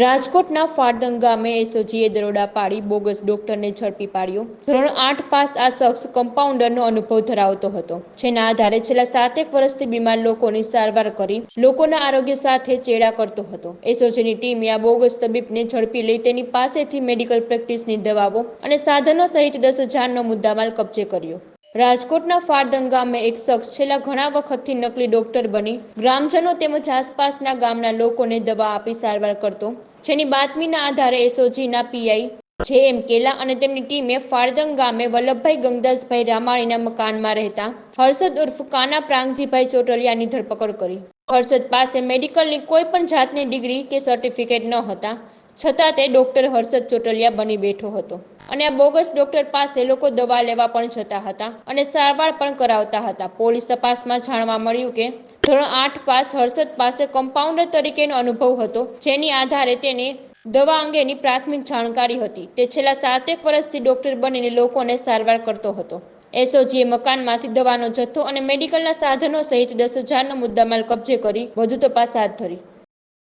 રાજકોટના ફાળદંગ ગામે એસઓજીએ દરોડા પાડી બોગસ ડોક્ટરને ઝડપી પાડ્યો. ધોરણ આઠ પાસ આ શખ્સ કમ્પાઉન્ડરનો અનુભવ ધરાવતો હતો. જેના આધારે છેલ્લા સાતેક વર્ષથી બીમાર લોકોની સારવાર કરી લોકોના આરોગ્ય સાથે ચેડા કરતો હતો. એસઓજીની ટીમે આ બોગસ તબીબને ઝડપી લઈ તેની પાસેથી મેડિકલ પ્રેક્ટિસની દવાઓ અને સાધનો સહિત દસ હજારનો મુદ્દામાલ કબજે કર્યો. રાજકોટના ફાળદંગ ગામે એક શખ્સ છેલ્લા ઘણા વખતથી નકલી ડોક્ટર બની. ગ્રામજનો તેમજ આસપાસના ગામના લોકોને દવા આપી સારવાર કરતો. જેની બાતમીના આધારે એસઓજીના પીઆઈ જે એમ કેલા અને તેમની ટીમે ફાળદંગ ગામે વલ્લભભાઈ ગંગદાસભાઈ રામાણીના મકાનમાં રહેતા હર્ષદ ઉર્ફ કાના પ્રાંગજીભાઈ ચોટલિયાની ધરપકડ કરી. હર્ષદ પાસે મેડિકલની કોઈ પણ જાતની ડિગ્રી કે સર્ટિફિકેટ ન હતા. છતાં તે ડોક્ટર હર્ષદ ચોટલિયા બની બેઠો હતો. અને આ બોગસ ડોક્ટર પાસે લોકો દવા લેવા પણ જતા હતા અને સારવાર પણ કરાવતા હતા. પોલીસ તપાસમાં જાણવા મળ્યું કે, ધોરણ આઠ પાસ હર્ષદ પાસે કમ્પાઉન્ડર તરીકેનો અનુભવ હતો, જેની આધારે તેને દવા અંગેની પ્રાથમિક જાણકારી હતી. તે છેલ્લા સાતેક વર્ષથી ડોક્ટર બનીને લોકોને સારવાર કરતો હતો. એસઓજીએ મકાનમાંથી દવાનો જથ્થો અને મેડિકલના સાધનો સહિત દસ હજારનો મુદ્દામાલ કબજે કરી વધુ તપાસ હાથ ધરી.